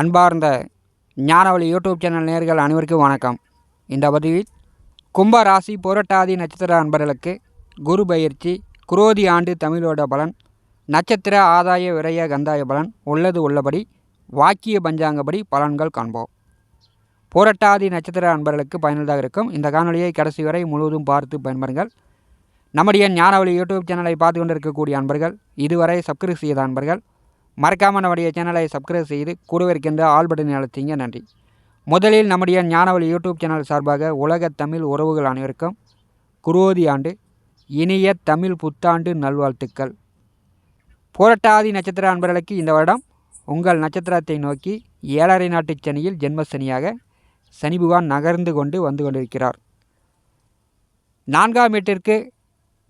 அன்பார்ந்த ஞானவழி YouTube channel நேர்கள் அனைவருக்கும் வணக்கம். இந்த பதிவில் கும்ப ராசி புரட்டாதி நட்சத்திர அன்பர்களுக்கு குரு பயிற்சி குரோதி ஆண்டு தமிழோட பலன் நட்சத்திர ஆதாய விரய கந்தாய பலன் உள்ளது உள்ளபடி வாக்கிய பஞ்சாங்கப்படி பலன்கள் காண்போம். புரட்டாதி நட்சத்திர அன்பர்களுக்கு பயனுள்ளதாக இருக்கும். இந்த காணொலியை கடைசி வரை முழுவதும் பார்த்து பயன்பெறுங்கள். நம்முடைய ஞானவழி யூடியூப் சேனலை பார்த்து கொண்டிருக்கக்கூடிய அன்பர்கள் இதுவரை சப்ஸ்கிரைப் செய்த அன்பர்கள் மறக்காமல் நம்முடைய சேனலை சப்ஸ்கிரைப் செய்து கூடவே இருக்கின்ற ஆல் பட்டனை அழுத்திங்க நன்றி. முதலில் நம்முடைய ஞானவழி யூடியூப் சேனல் சார்பாக உலக தமிழ் உறவுகள் அனைவருக்கும் குரோதி ஆண்டு இனிய தமிழ் புத்தாண்டு நல்வாழ்த்துக்கள். புரட்டாதி நட்சத்திர அன்பர்களுக்கு இந்த வருடம் உங்கள் நட்சத்திரத்தை நோக்கி ஏழரை நாட்டு சனியில் ஜென்மசனியாக சனி பகவான் நகர்ந்து கொண்டு வந்து கொண்டிருக்கிறார். நான்காம் வீட்டிற்கு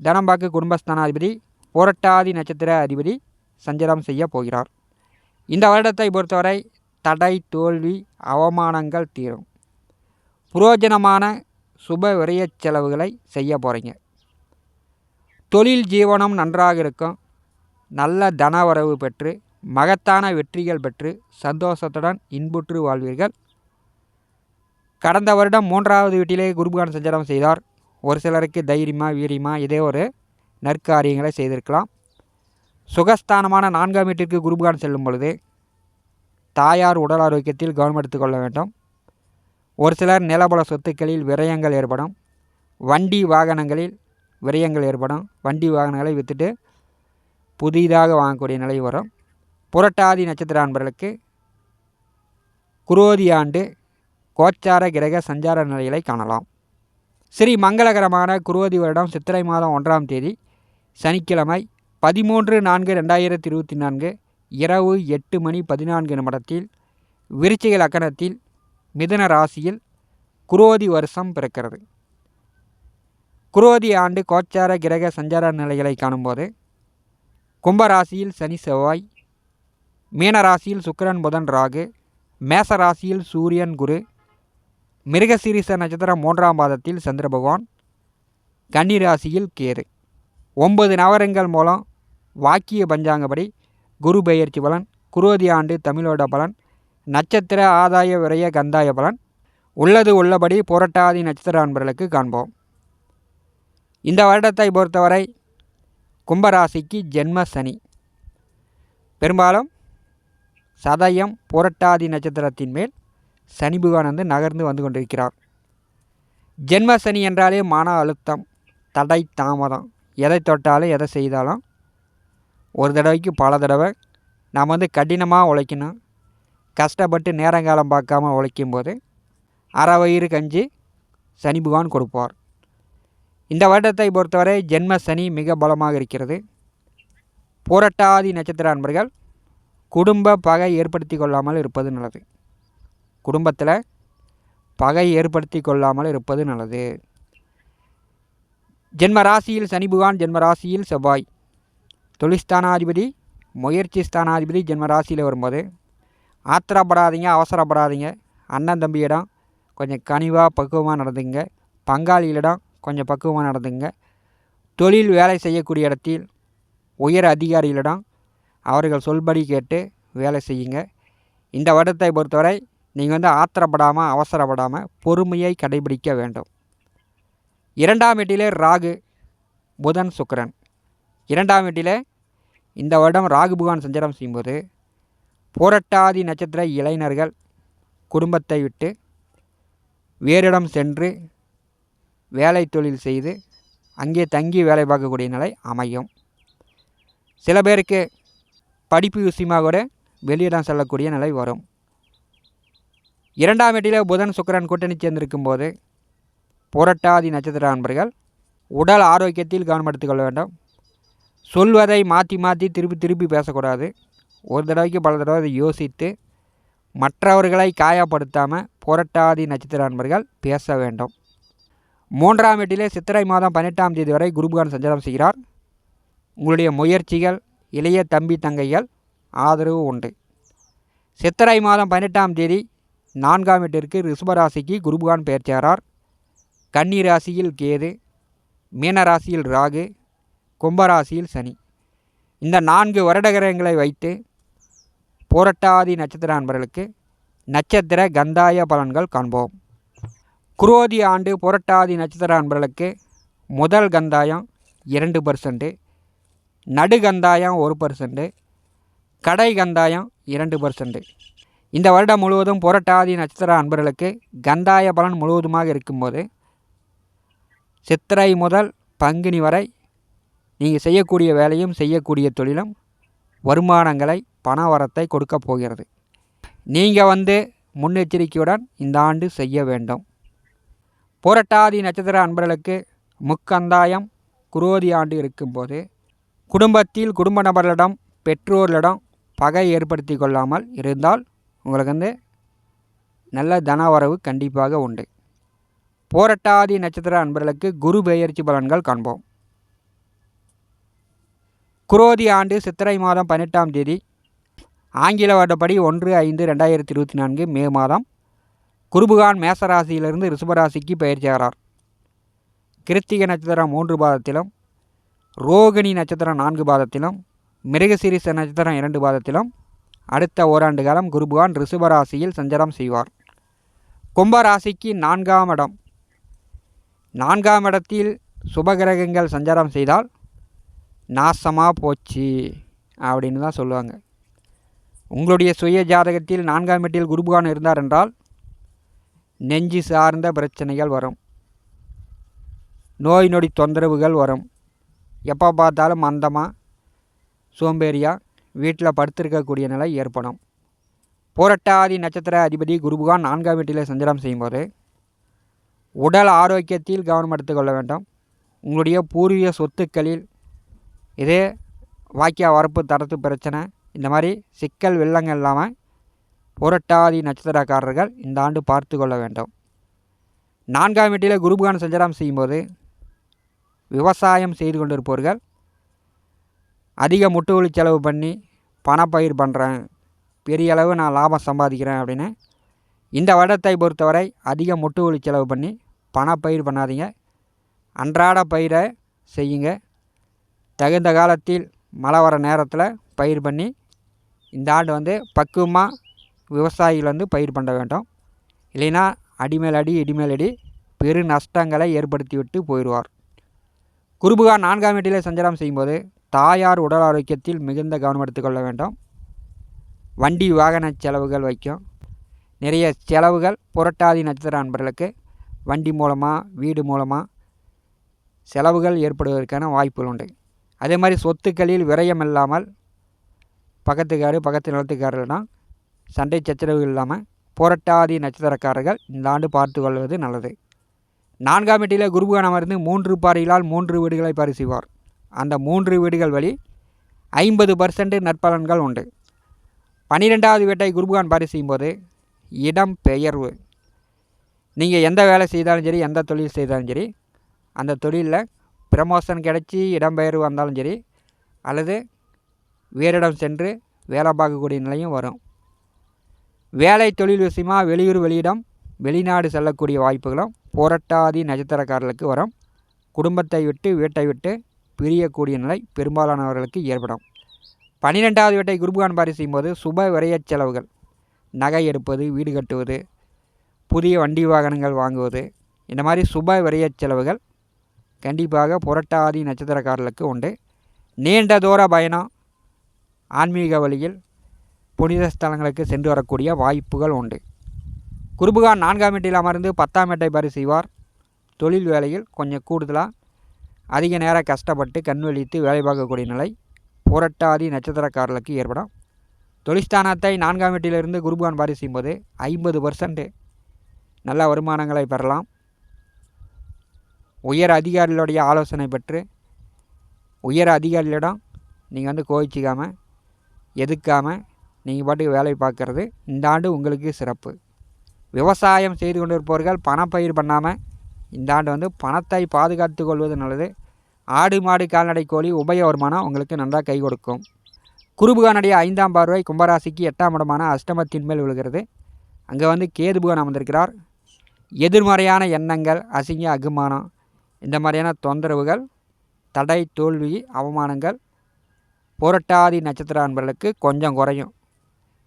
தனம்பாக்கு குடும்பஸ்தானாதிபதி புரட்டாதி நட்சத்திர அதிபதி சஞ்சாரம் செய்ய போகிறார். இந்த வருடத்தை பொறுத்தவரை தடை தோல்வி அவமானங்கள் தீரும். புரோஜனமான சுப விரைய செலவுகளை செய்ய போகிறீங்க தொழில் ஜீவனம் நன்றாக இருக்கும். நல்ல தனவரவு பெற்று மகத்தான வெற்றிகள் பெற்று சந்தோஷத்துடன் இன்புற்று வாழ்வீர்கள். கடந்த வருடம் மூன்றாவது வீட்டிலே குருபகான் சஞ்சாரம் செய்தார். ஒரு சிலருக்கு தைரியமாக வீரியமாக இதே ஒரு நற்காரியங்களை செய்திருக்கலாம். சுகஸ்தானமான நான்காம் வீட்டிற்கு குருபகான் செல்லும் பொழுது தாயார் உடல் ஆரோக்கியத்தில் கவனம் எடுத்துக்கொள்ள வேண்டும். ஒரு சிலர் நிலபல சொத்துக்களில் விரயங்கள் ஏற்படும். வண்டி வாகனங்களில் விரயங்கள் ஏற்படும். வண்டி வாகனங்களை விற்றுட்டு புதிதாக வாங்கக்கூடிய நிலை வரும். புரட்டாதி நட்சத்திர அன்பர்களுக்கு குரோதி ஆண்டு கோச்சார கிரக சஞ்சார நிலைகளை காணலாம். ஸ்ரீ மங்களகரமான குரோதி வருடம் சித்திரை மாதம் ஒன்றாம் தேதி சனிக்கிழமை பதிமூன்று நான்கு ரெண்டாயிரத்தி இருபத்தி நான்கு இரவு எட்டு மணி பதினான்கு நிமிடத்தில் விருச்சிக லக்கணத்தில் மிதன ராசியில் குரோதி வருஷம் பிறக்கிறது. குரோதி ஆண்டு கோச்சார கிரக சஞ்சார நிலைகளை காணும்போது கும்பராசியில் சனி செவ்வாய் மீனராசியில் சுக்கிரன் புதன் ராகு மேச ராசியில் சூரியன் குரு மிருகசீரிச நட்சத்திரம் மூன்றாம் பாதத்தில் சந்திர பகவான் கன்னிராசியில் கேது. ஒன்பது நவரங்கள் மூலம் வாக்கிய பஞ்சாங்கப்படி குரு பெயர்ச்சி பலன் குரோதி ஆண்டு தமிழோட பலன் நட்சத்திர ஆதாய விரய கந்தாய பலன் உள்ளது உள்ளபடி புரட்டாதி நட்சத்திர அன்பர்களுக்கு காண்போம். இந்த வருடத்தை பொறுத்தவரை கும்பராசிக்கு ஜென்ம சனி. பெரும்பாலும் சதயம் புரட்டாதி நட்சத்திரத்தின் மேல் சனி பகவான் வந்து நகர்ந்து வந்து கொண்டிருக்கிறார். ஜென்ம சனி என்றாலே மன அழுத்தம் தடை தாமதம். எதை தொட்டாலும் எதை செய்தாலும் ஒரு தடவைக்கு பல தடவை நாம் வந்து கடினமாக உழைக்கணும் கஷ்டப்பட்டு நேரங்காலம் பார்க்காம உழைக்கும்போது அரை வயிறு கஞ்சி சனி பகவான் கொடுப்பார். இந்த வருடத்தை பொறுத்தவரை ஜென்ம சனி மிக பலமாக இருக்கிறது. புரட்டாதி நட்சத்திர அன்பர்கள் குடும்ப பகை ஏற்படுத்தி கொள்ளாமல் இருப்பது நல்லது. குடும்பத்தில் பகை ஏற்படுத்தி கொள்ளாமல் இருப்பது நல்லது. ஜென்ம ராசியில் சனி பகவான் ஜென்ம ராசியில் செவ்வாய். தொழில்ஸ்தானாதிபதி முயற்சி ஸ்தானாதிபதி ஜென்ம ராசியில் வரும்போது ஆத்திரப்படாதீங்க அவசரப்படாதீங்க. அண்ணன் தம்பியிடம் கொஞ்சம் கனிவாக பக்குவமாக நடந்துங்க பங்காளிகளிடம் கொஞ்சம் பக்குவமாக நடந்துங்க தொழில் வேலை செய்யக்கூடிய இடத்தில் உயர் அதிகாரிகளிடம் அவர்கள் சொல்படி கேட்டு வேலை செய்யுங்க. இந்த வருடத்தை பொறுத்தவரை நீங்கள் வந்து ஆத்திரப்படாமல் அவசரப்படாமல் பொறுமையை கடைபிடிக்க வேண்டும். இரண்டாம் வீட்டிலே ராகு புதன் சுக்கரன். இரண்டாம் வீட்டில் இந்த வருடம் ராகு புகான் சஞ்சாரம் செய்யும்போது புரட்டாதி நட்சத்திர இளைஞர்கள் குடும்பத்தை விட்டு வேறிடம் சென்று வேலை தொழில் செய்து அங்கே தங்கி வேலை பார்க்கக்கூடிய நிலை அமையும். சில பேருக்கு படிப்பு விஷயமாக கூட வெளியிடம் செல்லக்கூடிய நிலை வரும். இரண்டாம் வீட்டில் புதன் சுக்கரன் கூட்டணி சேர்ந்திருக்கும் போது புரட்டாதி நட்சத்திர அன்பர்கள் உடல் ஆரோக்கியத்தில் கவனம் எடுத்துக்கொள்ள வேண்டும். சொல்வதை மாற்றி மாற்றி திருப்பி திருப்பி பேசக்கூடாது. ஒரு தடவைக்கு பல தடவை அதை யோசித்து மற்றவர்களை காயப்படுத்தாமல் புரட்டாதி நட்சத்திர நண்பர்கள் பேச வேண்டும். மூன்றாம் வீட்டிலே சித்திரை மாதம் பன்னெண்டாம் தேதி வரை குருபகான் சஞ்சாரம் செய்கிறார். உங்களுடைய முயற்சிகள் இளைய தம்பி தங்கைகள் ஆதரவு உண்டு. சித்திரை மாதம் பதினெட்டாம் தேதி நான்காம் வீட்டிற்கு ரிஷபராசிக்கு குருபகான் பெயர்ச்சாரார் கன்னி ராசியில் கேது மீனராசியில் ராகு கும்பராசியில் சனி. இந்த நான்கு வருடகிரகங்களை வைத்து புரட்டாதி நட்சத்திர அன்பர்களுக்கு நட்சத்திர கந்தாய பலன்கள் காண்போம். குரோதி ஆண்டு புரட்டாதி நட்சத்திர அன்பர்களுக்கு முதல் கந்தாயம் இரண்டு பர்சன்ட்டு நடுகந்தாயம் ஒரு பர்சன்ட்டு கடை கந்தாயம் இரண்டு பர்சன்ட்டு இந்த வருடம் முழுவதும் புரட்டாதி நட்சத்திர அன்பர்களுக்கு கந்தாய பலன் முழுவதுமாக இருக்கும்போது சித்திரை முதல் பங்குனி வரை நீங்கள் செய்யக்கூடிய வேலையும் செய்யக்கூடிய தொழிலும் வருமானங்களை பண வரத்தை கொடுக்க போகிறது. நீங்கள் வந்து முன்னெச்சரிக்கையுடன் இந்த ஆண்டு செய்ய வேண்டும். புரட்டாதி நட்சத்திர அன்பர்களுக்கு முக்கந்தாயம் குரோதி ஆண்டு இருக்கும்போது குடும்பத்தில் குடும்ப நபர்களிடம் பெற்றோர்களிடம் பகை ஏற்படுத்தி கொள்ளாமல் இருந்தால் உங்களுக்கு வந்து நல்ல தனவரவு கண்டிப்பாக உண்டு. போரட்டாதி நட்சத்திர அன்பர்களுக்கு குரு பெயர்ச்சி பலன்கள் காண்போம். குரோதி ஆண்டு சித்திரை மாதம் பதினெட்டாம் தேதி ஆங்கில வருடப்படி ஒன்று ஐந்து ரெண்டாயிரத்தி இருபத்தி நான்கு மே மாதம் குருபுகான் மேசராசியிலிருந்து ரிஷபராசிக்கு பயிற்சியாகிறார் கிருத்திக நட்சத்திரம் மூன்று பாதத்திலும் ரோகிணி நட்சத்திரம் நான்கு பாதத்திலும் மிருகசிரிச நட்சத்திரம் இரண்டு பாதத்திலும் அடுத்த ஓராண்டு காலம் குருபுகான் ரிஷபராசியில் சஞ்சாரம் செய்வார். கும்பராசிக்கு நான்காம் இடம். நான்காம் இடத்தில் சுபகிரகங்கள் சஞ்சாரம் செய்தால் நாசமாக போச்சு அப்படின்னு தான் சொல்லுவாங்க. உங்களுடைய சுய ஜாதகத்தில் நான்காம் வீட்டில் குருபகான் இருந்தார் என்றால் நெஞ்சு சார்ந்த பிரச்சனைகள் வரும். நோய் நொடி தொந்தரவுகள் வரும். எப்போ பார்த்தாலும் மந்தமாக சோம்பேறியாக வீட்டில் படுத்திருக்கக்கூடிய நிலை ஏற்படும். போரட்டாதி நட்சத்திர அதிபதி குருபகான் நான்காம் வீட்டில் சஞ்சாரம் செய்யும்போது உடல் ஆரோக்கியத்தில் கவனம் எடுத்துக்கொள்ள வேண்டும். உங்களுடைய பூர்வீக சொத்துக்களில் இதே வாய்க்கால் வரப்பு தரத்து பிரச்சனை. இந்த மாதிரி சிக்கல் வெள்ளங்கள் இல்லாமல் புரட்டாதி நட்சத்திரக்காரர்கள் இந்த ஆண்டு பார்த்து கொள்ள வேண்டும். நான்காம் வீட்டில் குருபகான் சஞ்சாரம் செய்யும்போது விவசாயம் செய்து கொண்டிருப்பவர்கள் அதிக முட்டுவலி செலவு பண்ணி பணப்பயிர் பண்ணுறேன் பெரிய அளவு நான் லாபம் சம்பாதிக்கிறேன் அப்படின்னு இந்த வருடத்தை பொறுத்தவரை அதிக முட்டுவலி செலவு பண்ணி பணப்பயிர் பண்ணாதீங்க. அன்றாட பயிரை செய்யுங்க. தகுந்த காலத்தில் மழை வர நேரத்தில் பயிர் பண்ணி இந்த ஆண்டு வந்து பக்குவமாக விவசாயிகள் வந்து பயிர் பண்ண வேண்டும். இல்லைன்னா அடிமேல் அடி இடிமேல் அடி பெரு நஷ்டங்களை ஏற்படுத்தி விட்டு போயிடுவார். குருபுகா நான்காம் வீட்டிலே சஞ்சாரம் செய்யும்போது தாயார் உடல் ஆரோக்கியத்தில் மிகுந்த கவனம் எடுத்துக்கொள்ள வேண்டும். வண்டி வாகன செலவுகள் வைக்கும். நிறைய செலவுகள் புரட்டாதி நட்சத்திர அன்பர்களுக்கு வண்டி மூலமாக வீடு மூலமாக செலவுகள் ஏற்படுவதற்கான வாய்ப்புகள் உண்டு. அதே மாதிரி சொத்துக்களில் விரயம் இல்லாமல் பக்கத்துக்காரு பக்கத்து நிலத்துக்காரர்களிடம் சண்டை சச்சரவு இல்லாமல் புரட்டாதி நட்சத்திரக்காரர்கள் இந்த ஆண்டு பார்த்து கொள்வது நல்லது. நான்காம் வீட்டில் குருபுகான் அமர்ந்து மூன்று பாறைகளால் மூன்று வீடுகளை பரிசுவார். அந்த மூன்று வீடுகள் வழி ஐம்பது பர்சன்ட் நற்பலன்கள் உண்டு. பன்னிரெண்டாவது வீட்டை குருபுகான் பரிசெய்யும் போது இடம் பெயர்வு. நீங்கள் எந்த வேலை செய்தாலும் சரி எந்த தொழில் செய்தாலும் சரி அந்த தொழிலில் ப்ரமோஷன் கிடச்சி இடம்பெயர்வு வந்தாலும் சரி அல்லது வேறிடம் சென்று வேலை பார்க்கக்கூடிய நிலையும் வரும். வேலை தொழில் விஷயமாக வெளியூர் வெளியிடம் வெளிநாடு செல்லக்கூடிய வாய்ப்புகளும் புரட்டாதி நட்சத்திரக்காரர்களுக்கு வரும். குடும்பத்தை விட்டு வீட்டை விட்டு பிரியக்கூடிய நிலை பெரும்பாலானவர்களுக்கு ஏற்படும். பன்னிரெண்டாவது வீட்டை குருபகான் பாரி செய்யும்போது சுப விரயச் செலவுகள். நகை எடுப்பது வீடு கட்டுவது புதிய வண்டி வாகனங்கள் வாங்குவது இந்த மாதிரி சுப விரயச் செலவுகள் கண்டிப்பாக புரட்டாதி நட்சத்திரக்காரர்களுக்கு உண்டு. நீண்ட தூர பயணம் ஆன்மீக வழியில் புனித ஸ்தலங்களுக்கு சென்று வரக்கூடிய வாய்ப்புகள் உண்டு. குருபுகான் நான்காம் வீட்டில் அமர்ந்து பத்தாம் வீட்டை பரிசு செய்வார். தொழில் வேலையில் கொஞ்சம் கூடுதலாக அதிக நேரம் கஷ்டப்பட்டு கண் வலித்து வேலை பார்க்கக்கூடிய நிலை புரட்டாதி நட்சத்திரக்காரர்களுக்கு ஏற்படும். தொழிற்ஸ்தானத்தை நான்காம் வீட்டிலிருந்து குருபுகான் பாரி செய்யும்போது ஐம்பது பர்சன்ட் நல்ல வருமானங்களை பெறலாம். உயர் அதிகாரிகளுடைய ஆலோசனை பெற்று உயர் அதிகாரிகளிடம் நீங்கள் வந்து கோவிச்சிக்காமல் எதுக்காமல் நீங்கள் பாட்டுக்கு வேலை பார்க்குறது இந்த ஆண்டு உங்களுக்கு சிறப்பு. விவசாயம் செய்து கொண்டிருப்பவர்கள் பணப்பயிர் பண்ணாமல் இந்த ஆண்டு வந்து பணத்தை பாதுகாத்து கொள்வது நல்லது. ஆடு மாடு கால்நடை கோழி உபய வருமானம் உங்களுக்கு நன்றாக கை கொடுக்கும். குருபுகானுடைய ஐந்தாம் பார்வை கும்பராசிக்கு எட்டாம் இடமான அஷ்டமத்தின் மேல் விழுகிறது. அங்கே வந்து கேதுபுகான் அமர்ந்திருக்கிறார். எதிர்மறையான எண்ணங்கள் அசிங்க அகுமானம் இந்த மாதிரியான தொந்தரவுகள் தடை தோல்வி அவமானங்கள் புரட்டாதி நட்சத்திர அன்பர்களுக்கு கொஞ்சம் குறையும்.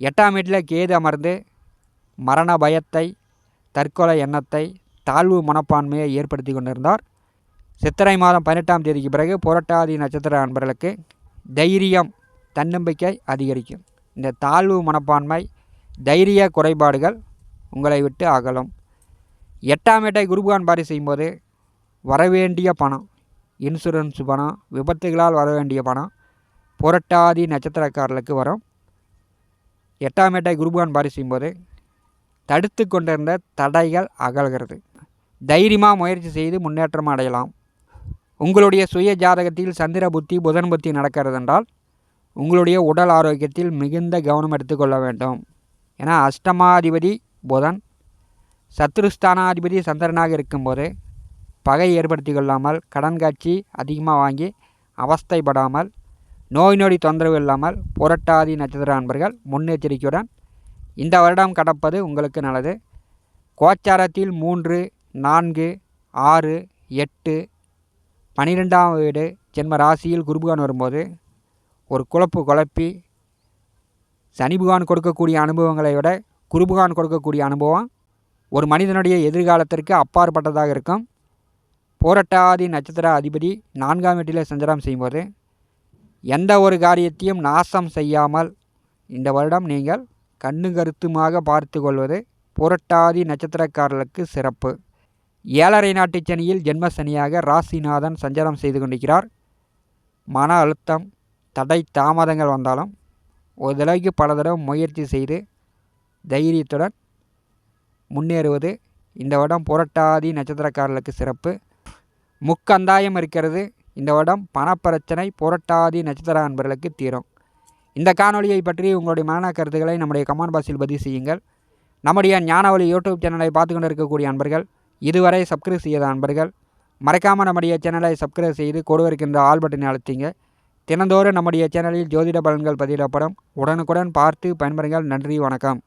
எட்டாம் வீட்டில் கேது அமர்ந்து மரண பயத்தை தற்கொலை எண்ணத்தை தாழ்வு மனப்பான்மையை ஏற்படுத்தி கொண்டிருந்தார். சித்திரை மாதம் பதினெட்டாம் தேதிக்கு பிறகு புரட்டாதி நட்சத்திர அன்பர்களுக்கு தைரியம் தன்னம்பிக்கை அதிகரிக்கும். இந்த தாழ்வு மனப்பான்மை தைரிய குறைபாடுகள் உங்களை விட்டு அகலும். எட்டாம் ஏட்டை குருபான் பாரி செய்யும்போது வரவேண்டிய பணம். இன்சூரன்ஸ் பணம் விபத்துகளால் வர வேண்டிய பணம் புரட்டாதி நட்சத்திரக்காரர்களுக்கு வரும். எட்டாம் ஏட்டை குருபான் பாரி போது தடுத்து கொண்டிருந்த தடைகள் அகல்கிறது. தைரியமாக முயற்சி செய்து முன்னேற்றம் அடையலாம். உங்களுடைய சுய ஜாதகத்தில் சந்திர புத்தி புதன் புத்தி நடக்கிறது என்றால் உங்களுடைய உடல் ஆரோக்கியத்தில் மிகுந்த கவனம் எடுத்துக்கொள்ள வேண்டும். ஏன்னா அஷ்டமாதிபதி புதன் சத்ருஸ்தானாதிபதி சந்திரனாக இருக்கும்போது பகை ஏற்படுத்தி கொள்ளாமல் கடன் காட்சி அதிகமாக வாங்கி அவஸ்தைப்படாமல் நோய் நொடி தொந்தரவு இல்லாமல் புரட்டாதி நட்சத்திர அன்பர்கள் முன்னெச்சரிக்கையுடன் இந்த வருடம் கடப்பது உங்களுக்கு நல்லது. கோச்சாரத்தில் மூன்று நான்கு ஆறு எட்டு பனிரெண்டாம் வீடு ஜென்ம ராசியில் குருபுகான் வரும்போது ஒரு குழப்பு குழப்பி சனிபுகான் கொடுக்கக்கூடிய அனுபவங்களை விட குருபுகான் கொடுக்கக்கூடிய அனுபவம் ஒரு மனிதனுடைய எதிர்காலத்திற்கு அப்பாற்பட்டதாக இருக்கும். போரட்டாதி நட்சத்திர அதிபதி நான்காம் வீட்டில் சஞ்சாரம் செய்யும்போது எந்த ஒரு காரியத்தையும் நாசம் செய்யாமல் இந்த வருடம் நீங்கள் கண்ணு கருத்துமாக பார்த்து கொள்வது புரட்டாதி நட்சத்திரக்காரர்களுக்கு சிறப்பு. ஏழரை நாட்டு சனியில் ஜென்ம சனியாக ராசிநாதன் சஞ்சாரம் செய்து கொண்டிருக்கிறார். மன அழுத்தம் தடை தாமதங்கள் வந்தாலும் ஒரு தடவைக்கு பல தடவை முயற்சி செய்து தைரியத்துடன் முன்னேறுவது இந்த வருடம் புரட்டாதி நட்சத்திரக்காரர்களுக்கு சிறப்பு. முக்கந்தாயம் இருக்கிறது. இந்த வருடம் பணப்பிரச்சனை புரட்டாதி நட்சத்திர அன்பர்களுக்கு தீரும். இந்த காணொலியை பற்றி உங்களுடைய மன கருத்துக்களை நம்முடைய கமெண்ட் பாக்ஸில் பதிவு செய்யுங்கள். நம்முடைய ஞானவழி யூடியூப் சேனலை பார்த்து கொண்டு இருக்கக்கூடிய அன்பர்கள் இதுவரை சப்ஸ்கிரைப் செய்யாத அன்பர்கள் மறக்காமல் நம்முடைய சேனலை சப்ஸ்கிரைப் செய்து கொடுவிருக்கின்ற ஆல் பட்டனை அழுத்திங்க. தினந்தோறும் நம்முடைய சேனலில் ஜோதிட பலன்கள் பதிவிடப்படும். உடனுக்குடன் பார்த்து பயன்பெறுங்கள். நன்றி வணக்கம்.